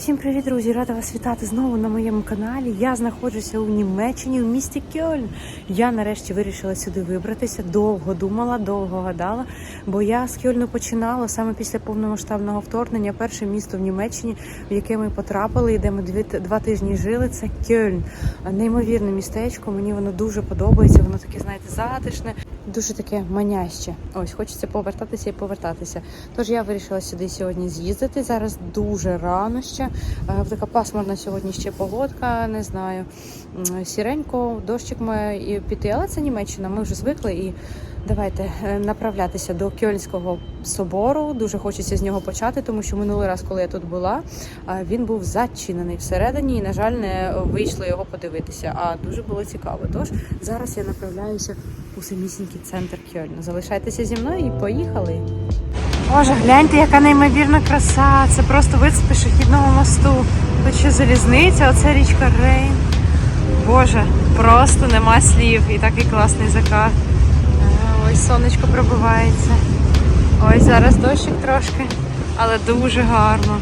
Всім привіт, друзі! Рада вас вітати знову на моєму каналі. Я знаходжуся у Німеччині, в місті Кьольн. Я нарешті вирішила сюди вибратися. Довго думала, довго гадала, бо я з Кьольну починала саме після повномасштабного вторгнення. Перше місто в Німеччині, в яке ми потрапили, і де ми дві два тижні жили. Це Кьольн. Неймовірне містечко. Мені воно дуже подобається. Воно таке, знаєте, затишне, дуже таке маняще. Ось хочеться повертатися і повертатися. Тож я вирішила сюди сьогодні з'їздити. Зараз дуже рано ще. Е, Така пасмурна сьогодні ще погодка, не знаю. Сіренько, дощик має і піти, але це Німеччина. Ми вже звикли і давайте е, направлятися до Кьольнського собору. Дуже хочеться з нього почати, тому що минулий раз, коли я тут була, е, він був зачинений всередині, і, на жаль, не вийшло його подивитися. А дуже було цікаво. Тож зараз я направляюся у самісінький центр Кьольна. Залишайтеся зі мною і поїхали. Боже, гляньте, яка неймовірна краса. Це просто вид з пішохідного мосту. Тут ще залізниця, оце річка Рейн. Боже, просто нема слів. І такий класний закат. Е, Ось сонечко пробивається. Ось зараз дощик трошки, але дуже гарно.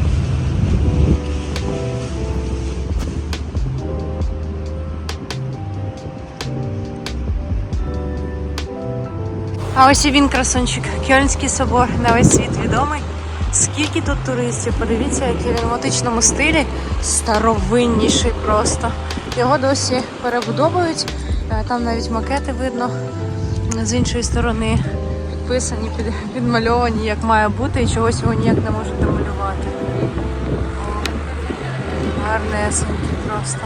А ось і він, красунчик, Кьольнський собор на весь світ відомий. Скільки тут туристів? Подивіться, який він в готичному стилі старовинніший просто. Його досі перебудовують. Е, Там навіть макети видно з іншої сторони. Підписані, під, підмальовані, як має бути, і чогось його ніяк не можуть намалювати. Гарнесенький просто.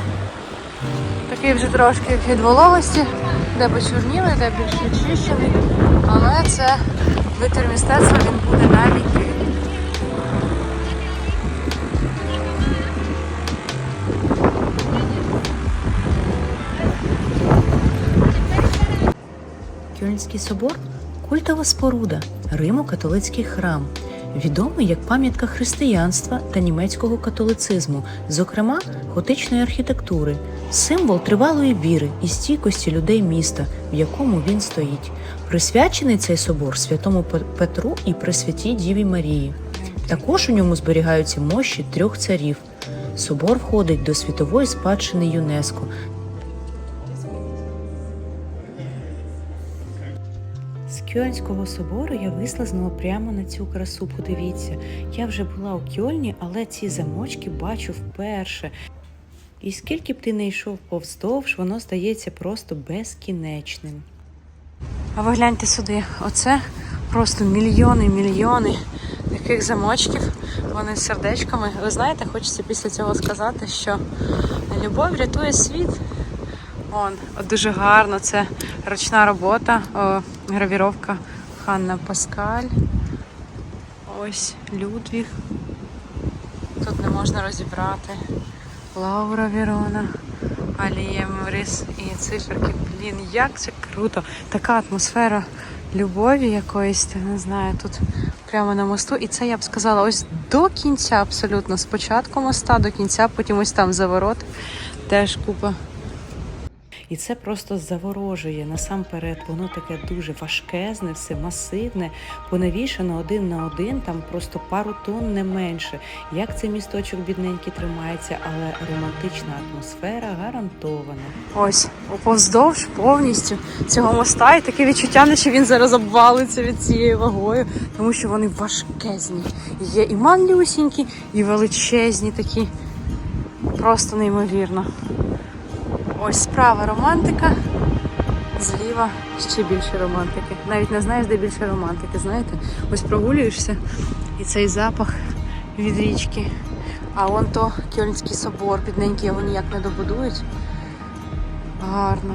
Такий вже трошки від вологості, де почорніли, де більш очищений. Але це витер мистецтва він буде на віки. Кьольнський собор культова споруда, Римо-католицький храм, відомий як пам'ятка християнства та німецького католицизму, зокрема готичної архітектури, символ тривалої віри і стійкості людей міста, в якому він стоїть. Присвячений цей собор святому Петру і Пресвятій Діві Марії. Також у ньому зберігаються мощі трьох царів. Собор входить до світової спадщини ЮНЕСКО Кьольнського собору я вислизнула прямо на цю красу. Подивіться, я вже була у Кьольні, але ці замочки бачу вперше. І скільки б ти не йшов повздовж, воно здається просто безкінечним. А ви гляньте сюди, оце просто мільйони, мільйони таких замочків. Вони з сердечками. Ви знаєте, хочеться після цього сказати, що любов рятує світ. От дуже гарно, це ручна робота, о, гравіровка Ханна Паскаль. Ось Людвіг. Тут не можна розібрати. Лаура Вірона, Алія Моріс і циферки. Блін, як це круто! Така атмосфера любові якоїсь, не знаю, тут прямо на мосту. І це я б сказала, ось до кінця абсолютно. З початку моста до кінця, потім ось там заворот. Теж купа і це просто заворожує насамперед. Воно таке дуже важкезне, все масивне, понавішено один на один, там просто пару тонн не менше. Як цей місточок бідненький тримається, але романтична атмосфера гарантована. Ось повздовж повністю цього моста, і таке відчуття, наче він зараз обвалиться від цією вагою, тому що вони важкезні. Є і малюсінькі, і величезні такі. Просто неймовірно. Ось справа романтика, зліва ще більше романтики. Навіть не знаєш, де більше романтики, знаєте? Ось прогулюєшся і цей запах від річки. А вон то Кьольнський собор, бідненький його ніяк не добудують. Гарно.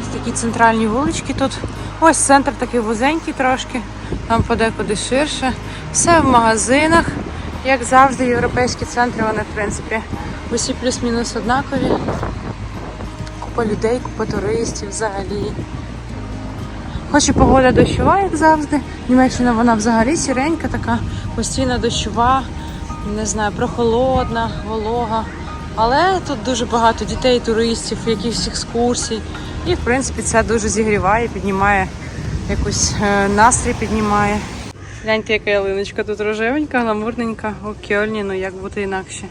Ось такі центральні вулички тут. Ось центр такий вузенький трошки, там подекуди ширше. Все в магазинах. Як завжди, європейські центри, вони, в принципі, усі плюс-мінус однакові. Купа людей, купа туристів взагалі. Хоч і погода дощова, як завжди. Німеччина вона взагалі сіренька, така постійно дощова, не знаю, прохолодна, волога. Але тут дуже багато дітей, туристів, якихось екскурсій. І, в принципі, це дуже зігріває, піднімає якусь е, настрій піднімає. Гляньте, яка ялиночка тут рожевенька, гламурненька у Кьольні, ну як бути інакше.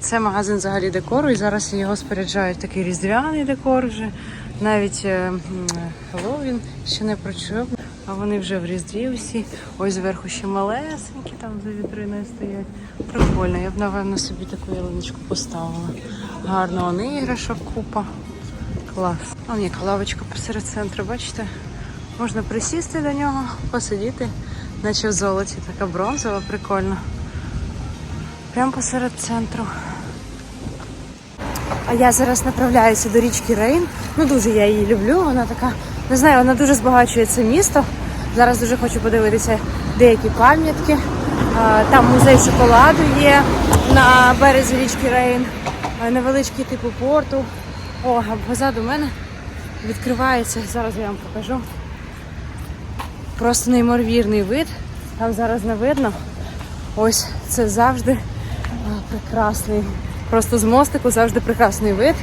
Це магазин взагалі декору, і зараз його споряджають такий різдвяний декор вже. Навіть е, Хеллоуін ще не пройшов, а вони вже в різдві усі. Ось зверху ще малесенькі там за вітриною стоять. Прикольно, я б, напевно, собі таку ялиночку поставила. Гарно, вони іграшок купа. Клас. Вон яка лавочка посеред центру, бачите? Можна присісти до нього, посидіти, наче в золоті. Така бронзова, прикольно. Прямо посеред центру. А я зараз направляюся до річки Рейн. Ну дуже я її люблю. Вона така, не знаю, вона дуже збагачує це місто. Зараз дуже хочу подивитися деякі пам'ятки. Там музей шоколаду є на березі річки Рейн, невеличкий типу порту. О, а позаду мене відкривається. Зараз я вам покажу. Просто неймовірний вид. Там зараз не видно. Ось це завжди прекрасний. Просто з мостику завжди прекрасний вид.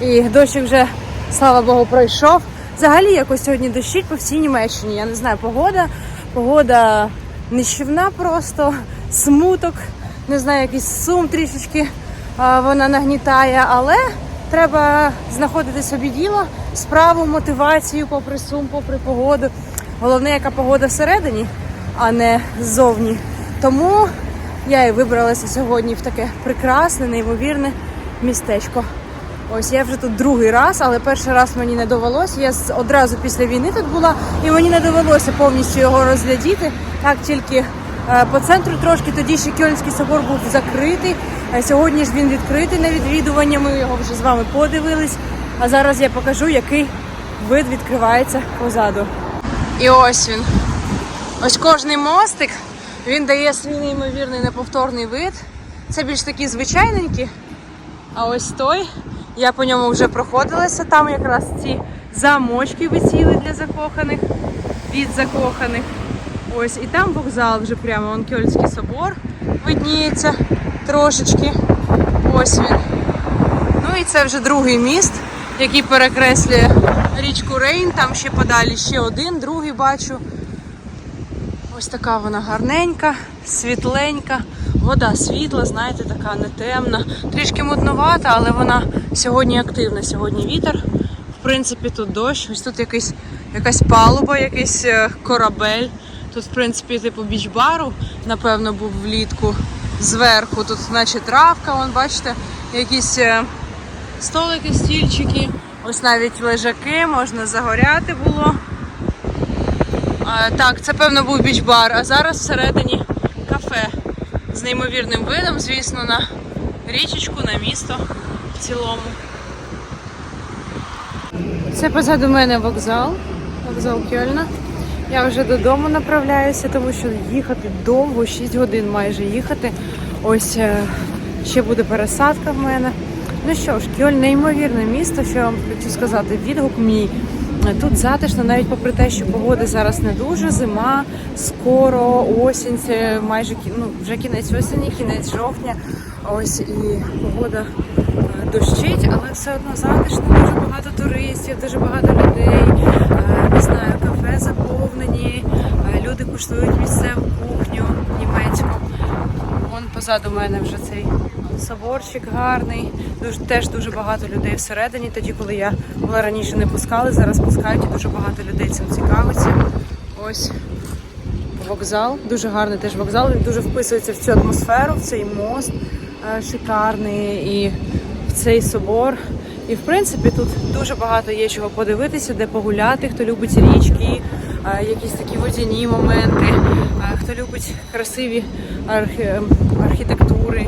І дощик вже, слава Богу, пройшов. Взагалі якось сьогодні дощить по всій Німеччині. Я не знаю, погода. Погода нищівна просто, смуток, не знаю, якийсь сум трішечки вона нагнітає, але треба знаходити собі діло, справу, мотивацію, попри сум, попри погоду. Головне, яка погода всередині, а не ззовні. Тому я і вибралася сьогодні в таке прекрасне, неймовірне містечко. Ось я вже тут другий раз, але перший раз мені не довелося. Я одразу після війни тут була, і мені не довелося повністю його розглядіти. Так тільки е, по центру трошки тоді ще Кьольнський собор був закритий. Е, Сьогодні ж він відкритий на відвідування. Ми його вже з вами подивились. А зараз я покажу, який вид відкривається позаду. І ось він. Ось кожний мостик він дає свій неймовірний неповторний вид. Це більш такі звичайненькі. А ось той, я по ньому вже проходилася. Там якраз ці замочки висіли для закоханих, від закоханих. Ось, і там вокзал вже прямо, он Кьольський собор видніється трошечки. Ось він. Ну і це вже другий міст, який перекреслює річку Рейн. Там ще подалі ще один, другий бачу. Ось така вона гарненька, світленька, вода світла, знаєте, така не темна. Трішки мутнувата, але вона сьогодні активна. Сьогодні вітер. В принципі, тут дощ. Ось тут якийсь, якась палуба, якийсь е, корабель. Тут, в принципі, типу біч-бару, напевно, був влітку зверху. Тут, наче травка, вон, бачите, якісь е, столики, стільчики. Ось навіть лежаки, можна загоряти було. А, так, це певно був біч-бар, а зараз всередині кафе з неймовірним видом, звісно, на річечку, на місто в цілому. Це позаду мене вокзал, вокзал Кьольна. Я вже додому направляюся, тому що їхати довго, 6 годин майже їхати. Ось е, ще буде пересадка в мене. Ну що ж, Кьольн неймовірне місто, що я вам хочу сказати, відгук мій. Тут затишно, навіть попри те, що погода зараз не дуже, зима, скоро, осінь, це майже ну, вже кінець осені, кінець жовтня. Ось і погода е, дощить, але все одно затишно, дуже багато туристів, дуже багато людей. Е, Не знаю, кафе заповнені, е, люди куштують місцеву кухню німецьку. Вон позаду мене вже цей соборчик гарний. Дуже теж дуже багато людей всередині. Тоді, коли я була раніше, не пускали, зараз пускають і дуже багато людей цим цікавиться. Ось вокзал, дуже гарний теж вокзал. Він дуже вписується в цю атмосферу, в цей мост е, шикарний і в цей собор. І в принципі тут дуже багато є чого подивитися, де погуляти, хто любить річки, е, якісь такі водяні моменти, е, хто любить красиві архі- архітектури,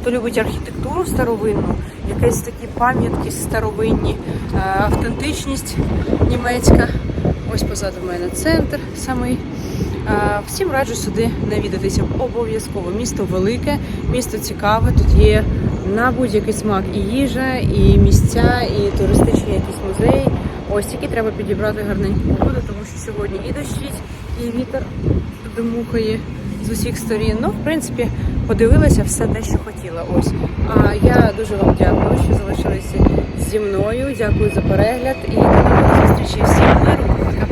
хто любить архітектуру старовинну, якісь такі пам'ятки старовинні, е, автентичність німецька. Ось позаду мене центр самий. Е, Всім раджу сюди навідатися обов'язково. Місто велике, місто цікаве. Тут є на будь-який смак і їжа, і місця, і туристичні якісь музеї. Ось тільки треба підібрати гарненьку погоду, тому що сьогодні і дощить, і вітер дмухає з усіх сторін. Ну, в принципі, подивилася все те, що хотіла. Ось. А я дуже вам дякую, що залишилися зі мною. Дякую за перегляд і до нових зустрічей. Всім.